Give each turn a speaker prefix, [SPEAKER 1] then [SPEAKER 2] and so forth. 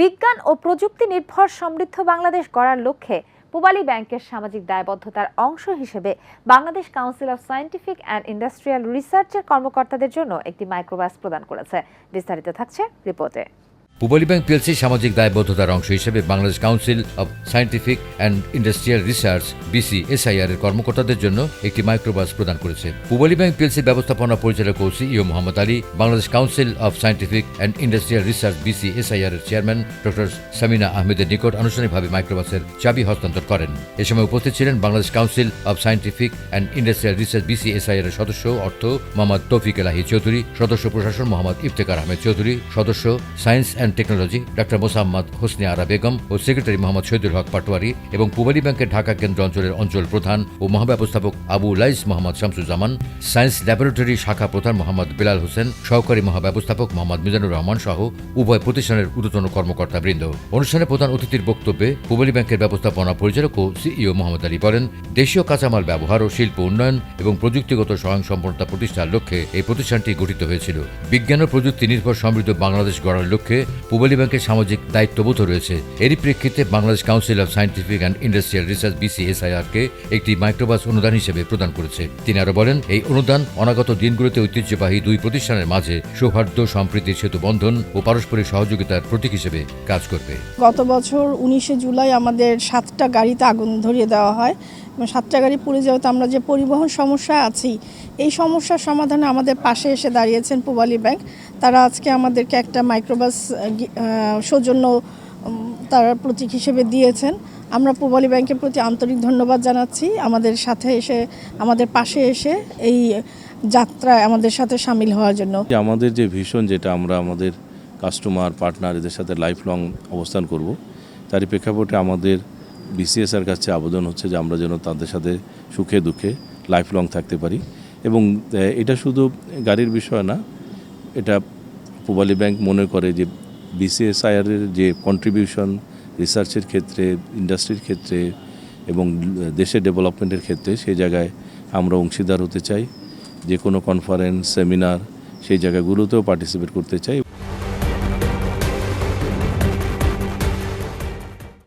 [SPEAKER 1] বিজ্ঞান ও প্রযুক্তি নির্ভর সমৃদ্ধ বাংলাদেশ গড়ার লক্ষ্যে পূবালী ব্যাংকের সামাজিক দায়বদ্ধতার অংশ হিসেবে Bangladesh council of scientific and industrial রিসার্চের কর্মকর্তাদের জন্য একটি মাইক্রোবাস প্রদান করেছে। বিস্তারিত থাকছে রিপোর্টে।
[SPEAKER 2] পূবালী ব্যাংক পিএলসি সামাজিক দায়বদ্ধতার অংশ হিসেবে Bangladesh council of scientific and industrial research BC SIR এর কর্মকর্তাদের জন্য একটি মাইক্রোবাস প্রদান করেছে। পূবালী ব্যাংক পিএলসির ব্যবস্থাপনা পরিচালক ও CEO Mohammad Ali, Bangladesh council of scientific and industrial research BC SIR এর চেয়ারম্যান ডক্টর সামিনা আহমেদের নিকট আনুষ্ঠানিকভাবে মাইক্রোবাসের চাবি হস্তান্তর করেন। এ সময় উপস্থিত ছিলেন Bangladesh council of scientific and industrial research BC SIR এর সদস্য অর্থ মোহাম্মদ তৌফিক এলাহি চৌধুরী, সদস্য প্রশাসন মোহাম্মদ ইফতেকার আহমেদ চৌধুরী, সদস্য science and technology doctor Mosammat Hosne Ara Begum O secretary Mohammad Shahidul Haque Patwari এবং পূবালী ব্যাংকের ঢাকা কেন্দ্র অঞ্চলের অঞ্চল প্রধান ও মহাব্যবস্থাপক আবু লাইস মোহাম্মদ শামসুজ্জামান সায়েন্স ল্যাবরেটরি শাখা প্রধান মোহাম্মদ বিলাল হোসেন, সহকারী মহাব্যবস্থাপক মোহাম্মদ মিজানুর রহমান সহ উভয় প্রতিষ্ঠানের ঊর্ধ্বতন কর্মকর্তা বৃন্দ অনুষ্ঠানে প্রধান অতিথির বক্তব্যে পূবালী ব্যাংকের ব্যবস্থাপনা পরিচালক ও সিইও মোহাম্মদ আলী বলেন, দেশীয় কাঁচামাল ব্যবহার ও শিল্প উন্নয়ন এবং প্রযুক্তিগত স্বয়ংসম্পন্নতা প্রতিষ্ঠার লক্ষ্যে এই প্রতিষ্ঠানটি গঠিত হয়েছিল। বিজ্ঞান ও প্রযুক্তি নির্ভর সমৃদ্ধ বাংলাদেশ গড়ার লক্ষ্যে পূবালী ব্যাংকের সামাজিক দায়িত্ববোধ রয়েছে। এরই প্রেক্ষিতে Bangladesh council of scientific and industrial research BCSIR কে একটি মাইক্রোবাস অনুদান হিসেবে প্রদান করেছে। তিনি আরও বলেন, এই অনুদান অনাগত দিনগুলোতে ঐতিহ্যবাহী দুই প্রতিষ্ঠানের মাঝে সৌহার্দ্য সম্প্রীতির সেতু বন্ধন ও পারস্পরিক সহযোগিতার প্রতীক হিসেবে কাজ করবে।
[SPEAKER 3] গত বছর উনিশে জুলাই আমাদের সাতটা গাড়িতে আগুন ধরিয়ে দেওয়া হয় সাতটা গাড়ি পুড়ে যাওয়াতে আমরা যে পরিবহন সমস্যা আছি এই সমস্যার সমাধানে আমাদের পাশে এসে দাঁড়িয়েছেন পূবালী ব্যাংক। তারা আজকে আমাদেরকে একটা মাইক্রোবাস সৌজন্য তারা প্রতীক হিসেবে দিয়েছেন। আমরা পূবালী ব্যাংকের প্রতি আন্তরিক ধন্যবাদ জানাচ্ছি। আমাদের সাথে এসে, আমাদের পাশে এসে এই যাত্রায় আমাদের সাথে সামিল হওয়ার জন্য।
[SPEAKER 4] আমাদের যে ভীষণ যেটা আমরা আমাদের কাস্টমার, পার্টনার এদের সাথে লাইফ লং অবস্থান করব, তারই প্রেক্ষাপটে আমাদের বিসিএসআর কাছে আবেদন হচ্ছে যে আমরা যেন তাদের সাথে সুখে দুঃখে লাইফ লং থাকতে পারি। এবং এটা শুধু গাড়ির বিষয় না, এটা পূবালী ব্যাংক মনে করে যে বিসিএসআইআরের যে কন্ট্রিবিউশন রিসার্চের ক্ষেত্রে ইন্ডাস্ট্রির ক্ষেত্রে এবং দেশের ডেভেলপমেন্টের ক্ষেত্রে সেই জায়গায় আমরা অংশীদার হতে চাই। যে কোনো কনফারেন্স সেমিনার সেই জায়গাগুলোতেও পার্টিসিপেট করতে চাই।